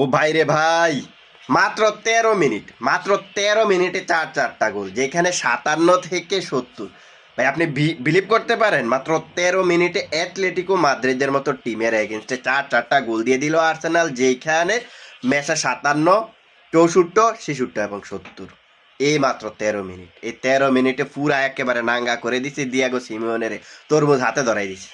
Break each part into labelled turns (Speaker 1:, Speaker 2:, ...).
Speaker 1: ও ভাই রে ভাই, মাত্র তেরো মিনিট, মাত্র তেরো মিনিটে চার চারটা গোল, যেখানে সাতান্ন থেকে সত্তর। ভাই, আপনি বিলিভ করতে পারেন, মাত্র তেরো মিনিটে অ্যাথলেটিকো মাদ্রিদের মতো টিমের এগেনস্টে চার চারটা গোল দিয়ে দিল আর্সেনাল, যেখানে ম্যাচে সাতান্ন, চৌষট্টি, ছেষট্টি এবং সত্তর। এই মাত্র তেরো মিনিট, এই তেরো মিনিটে পুরা একেবারে নাঙ্গা করে দিছে দিয়াগো সিমিওনের, তরমুজ হাতে ধরাই দিছে।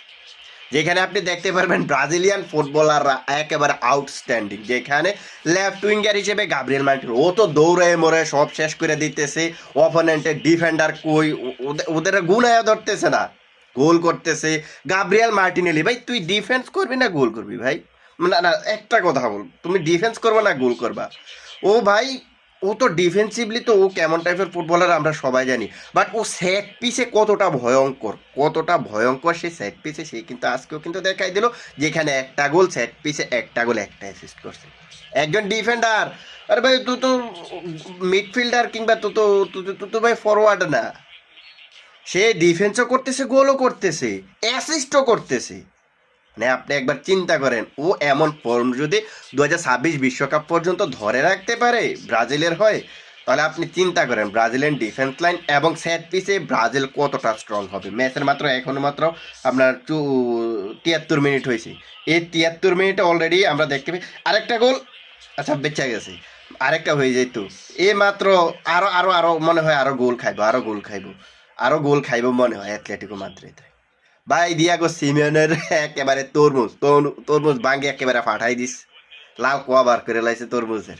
Speaker 1: যেখানে আপনি দেখতে পারবেন ব্রাজিলিয়ান ফুটবলাররা একেবারে আউটস্ট্যান্ডিং যেখানে লেফট উইঙ্গার হিসেবে গাব্রিয়েল মার্টিন ও তো দৌড়ে মরে সব শেষ করে দিতেছে। অপোনেন্টের ডিফেন্ডার কই? ওদের- গুনায় ধরতেছে না। গোল করতেছে গাব্রিয়েল মার্টিনেলি ভাই, তুই ডিফেন্স করবি না গোল করবি ভাই? না না, একটা কথা বল। তুমি ডিফেন্স করবে না, গোল করবা? ও ভাই ও তো ডিফেন্সিভলি তো ও কেমন টাইপের ফুটবলার আমরা সবাই জানি। বাট ও সেট পিসে কতটা ভয়ঙ্কর কতটা ভয়ঙ্কর সে সেট পিসে সে কিন্তু আজকেও কিন্তু দেখাই দিল, যেখানে একটা গোল সেট পিসে একটা গোল, একটা অ্যাসিস্ট করছে। একজন ডিফেন্ডার আরে ভাই, তুই তো মিডফিল্ডার কিংবা তো তো- তুই তো ভাই ফরওয়ার্ড না। সে ডিফেন্সও করতেছে গোলও করতেছে অ্যাসিস্টও করতেছে। মানে আপনি একবার চিন্তা করেন, ও এমন ফর্ম যদি দু বিশ্বকাপ পর্যন্ত ধরে রাখতে পারে ব্রাজিলের হয়ে, তাহলে আপনি চিন্তা করেন ব্রাজিলের ডিফেন্স লাইন এবং সেট পিসে ব্রাজিল কতটা স্ট্রং হবে। ম্যাচের মাত্র এখনও মাত্র আপনার টু তিয়াত্তর মিনিট হয়েছে। এই তিয়াত্তর মিনিটে অলরেডি আমরা দেখতে পাই। আরেকটা গোল আচ্ছা বেঁচে গেছে। আরেকটা হয়ে যেত এ মাত্র আরও আরও আরও মনে হয় আরও গোল খাইবো আরও গোল খাইবো। আরও গোল খাইবো মনে হয় অ্যাথলেটিকো মাদ্রিদ ভাই দিয়াগো সিমিয়নের একেবারে তরমুজ, তরমু- তরমুজ ভাঙ্গে একেবারে ফাটাই দিস। লাল কোয়া বার করে লাইছে তরমুজের।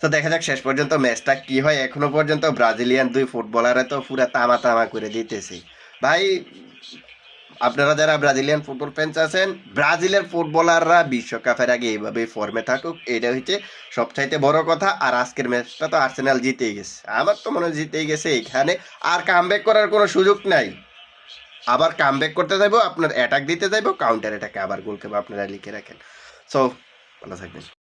Speaker 1: তো দেখা যাক, শেষ পর্যন্ত ম্যাচটা কি হয়। এখনও পর্যন্ত ব্রাজিলিয়ান দুই ফুটবলারে তো পুরো তামা তামা করে দিতেছে। ভাই, আপনারা যারা ব্রাজিলিয়ান ফুটবল ফ্যান্স আছেন, ব্রাজিলের ফুটবলাররা বিশ্বকাপের আগে এইভাবে ফর্মে থাকুক, এটা হচ্ছে সবচাইতে বড় কথা। আর আজকের ম্যাচটা তো আর্সেনাল জিতেই গেছে। আমার তো মনে হয় জিতেই গেছে এখানে। আর কামব্যাক করার কোনো সুযোগ নাই। আবার কাম ব্যাক করতে যাব আপনার অ্যাটাক দিতে চাইব কাউন্টার অ্যাটাকে আবার গোল আপনারা লিখে রাখেন। সো ভালো থাকবেন।